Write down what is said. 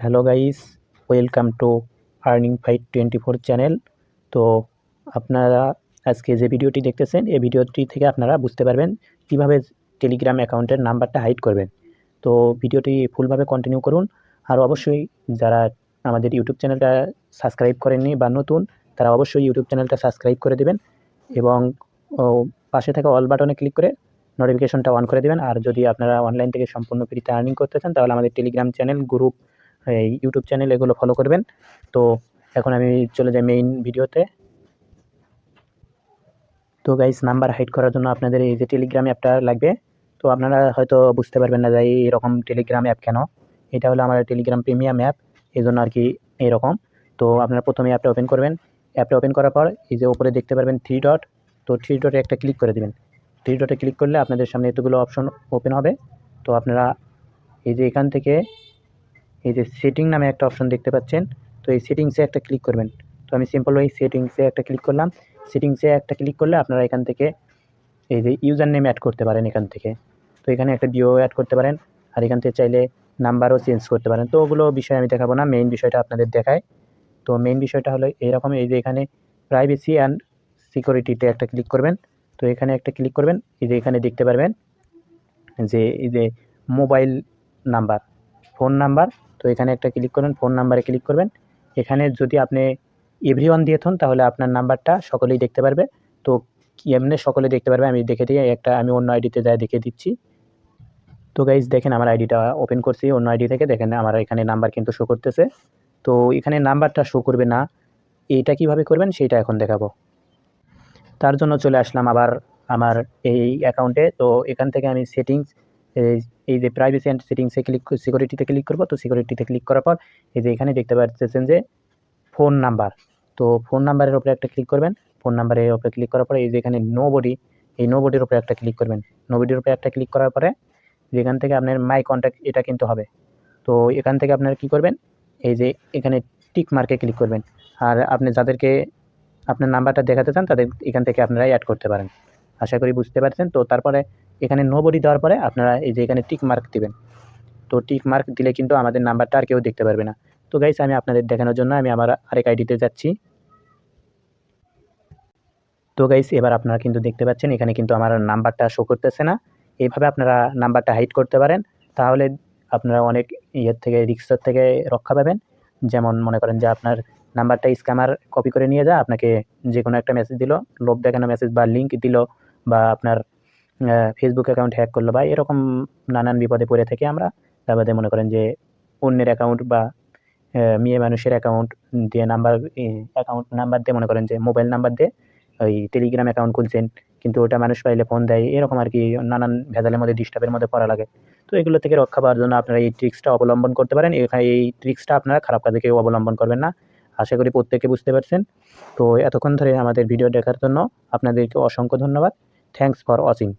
Hello guys, welcome to earning fight twenty four channel. তো আপনারা আজকে যে ভিডিওটি দেখতেছেন, এই ভিডিওটি থেকে আপনারা বুঝতে পারবেন কীভাবে টেলিগ্রাম অ্যাকাউন্টের নাম্বারটা হাইড করবেন। তো ভিডিওটি ফুলভাবে কন্টিনিউ করুন। আর অবশ্যই যারা আমাদের ইউটিউব চ্যানেলটা সাবস্ক্রাইব করেননি বা নতুন, তারা অবশ্যই ইউটিউব চ্যানেলটা সাবস্ক্রাইব করে দেবেন এবং পাশে থাকা অল বাটনে ক্লিক করে নোটিফিকেশনটা অন করে দেবেন। আর যদি আপনারা অনলাইন থেকে সম্পূর্ণ ফ্রিতে আর্নিং করতে চান, তাহলে আমাদের টেলিগ্রাম চ্যানেল গ্রুপ এই ইউটিউব চ্যানেল এগুলো ফলো করবেন। তো এখন আমি চলে যাই মেইন ভিডিওতে। তো গাইস নাম্বার হাইড করার জন্য আপনাদের এই যে টেলিগ্রাম অ্যাপটা লাগবে। তো আপনারা হয়তো বুঝতে পারবেন না যে এরকম টেলিগ্রাম অ্যাপ কেন? এটা হলো আমার টেলিগ্রাম প্রিমিয়াম অ্যাপ এই জন্য আর কি এরকম। তো আপনারা প্রথমে অ্যাপটা ওপেন করবেন। অ্যাপটা ওপেন করার পর এই যে উপরে দেখতে পারবেন থ্রি ডট তো থ্রি ডটে একটা ক্লিক করে দেবেন। থ্রি ডটে ক্লিক করলে আপনাদের সামনে এতগুলো অপশন ওপেন হবে। তো আপনারা এই যে এখান থেকে এই যে সেটিং নামে একটা অপশন দেখতে পাচ্ছেন, তো এই সেটিংসে একটা ক্লিক করবেন। তো আমি সিম্পল ওই সেটিংসে একটা ক্লিক করলাম। সেটিংসে একটা ক্লিক করলে আপনারা এখান থেকে এই যে ইউজার নেম অ্যাড করতে পারেন এখান থেকে। তো এখানে একটা বিও অ্যাড করতে পারেন, আর এখান থেকে চাইলে নাম্বারও চেঞ্জ করতে পারেন। তো ওগুলো বিষয় আমি দেখাবো না মেইন বিষয়টা আপনাদের দেখায়। তো মেইন বিষয়টা হলো এইরকম এই যে এখানে প্রাইভেসি অ্যান্ড সিকিউরিটিতে একটা ক্লিক করবেন। তো এখানে একটা ক্লিক করবেন, এই যে এখানে দেখতে পারবেন যে এই যে মোবাইল নাম্বার ফোন নাম্বার তো এখানে একটা ক্লিক করবেন ফোন নাম্বারে ক্লিক করবেন। এখানে যদি আপনি এভরি ওয়ান দিয়ে থন, তাহলে আপনার নাম্বারটা সকলেই দেখতে পারবে। তো এমনি সকলে দেখতে পারবে, আমি দেখে দিয়ে একটা, আমি অন্য আইডিতে যাই দেখে দিচ্ছি। তো গাইজ দেখেন আমার আইডিটা ওপেন করছি, অন্য আইডি থেকে দেখেন আমার এখানে নাম্বার কিন্তু শো করতেছে। তো এখানে নাম্বারটা শো করবে না এইটা কীভাবে করবেন সেইটা এখন দেখাবো। তার জন্য চলে আসলাম আবার আমার এই অ্যাকাউন্টে তো এখান থেকে আমি সেটিংস এই যে প্রাইভেসি অ্যান্ড সেটিংসে ক্লিক সিকিউরিটিতে ক্লিক করব, তো সিকিউরিটিতে ক্লিক করার পর এই যে এখানে দেখতে পাচ্ছেন যে ফোন নাম্বার তো ফোন নাম্বারের উপরে একটা ক্লিক করবেন ফোন নাম্বারের উপরে ক্লিক করার পরে এই যে এখানে নো বডি এই নো বডির উপরে একটা ক্লিক করবেন নো বডির উপরে একটা ক্লিক করার পরে যেখান থেকে আপনার মাই কন্ট্যাক্ট এটা কিন্তু হবে, তো এখান থেকে আপনারা কী করবেন, এই যে এখানে টিক মার্কে ক্লিক করবেন, আর আপনি যাদেরকে আপনার নাম্বারটা দেখাতে চান, তাদের এখান থেকে আপনারা অ্যাড করতে পারেন, আশা করি বুঝতে পারছেন, তো তারপরে এখানে নো বডি দেওয়ার পরে আপনারা এই যে এখানে টিক মার্ক দিবেন। তো টিক মার্ক দিলে কিন্তু আমাদের নাম্বারটা আর কেউ দেখতে পারবে না। তো গাইস আমি আপনাদের দেখানোর জন্য আমি আমার আরেক আইডিতে যাচ্ছি। তো গাইস এবার আপনারা কিন্তু দেখতে পাচ্ছেন, এখানে কিন্তু আমার নাম্বারটা শো করতেছে না। এইভাবে আপনারা নাম্বারটা হাইড করতে পারেন। তাহলে আপনারা অনেক ইয়ের থেকে রিক্সার থেকে রক্ষা পাবেন। যেমন মনে করেন যে আপনার নাম্বারটা স্ক্যামার কপি করে নিয়ে যায় আপনাকে যে কোনো একটা মেসেজ দিল, লোভ দেখানো মেসেজ বা লিঙ্ক দিল, বা আপনার ফেসবুক অ্যাকাউন্ট হ্যাক করল বা এরকম নানান বিপদে পড়ে থেকে আমরা তারপরে মনে করেন যে অন্যের অ্যাকাউন্ট বা মেয়ে মানুষের অ্যাকাউন্ট দিয়ে নাম্বার অ্যাকাউন্ট নাম্বার দিয়ে মনে করেন যে মোবাইল নাম্বার দিয়ে ওই টেলিগ্রাম অ্যাকাউন্ট খুলছেন, কিন্তু ওটা মানুষ পাইলে ফোন দেয়, এরকম আর কি নানান ভেজালের মধ্যে ডিস্টার্বের মধ্যে পড়া লাগে। তো এগুলো থেকে রক্ষা পাওয়ার জন্য আপনারা এই ট্রিক্সটা অবলম্বন করতে পারেন। এখানে এই ট্রিক্সটা আপনারা খারাপ কাজে কেউ অবলম্বন করবেন না। আশা করি প্রত্যেকে বুঝতে পারছেন। তো এতক্ষণ ধরে আমাদের ভিডিও দেখার জন্য আপনাদেরকে অসংখ্য ধন্যবাদ। thanks for watching.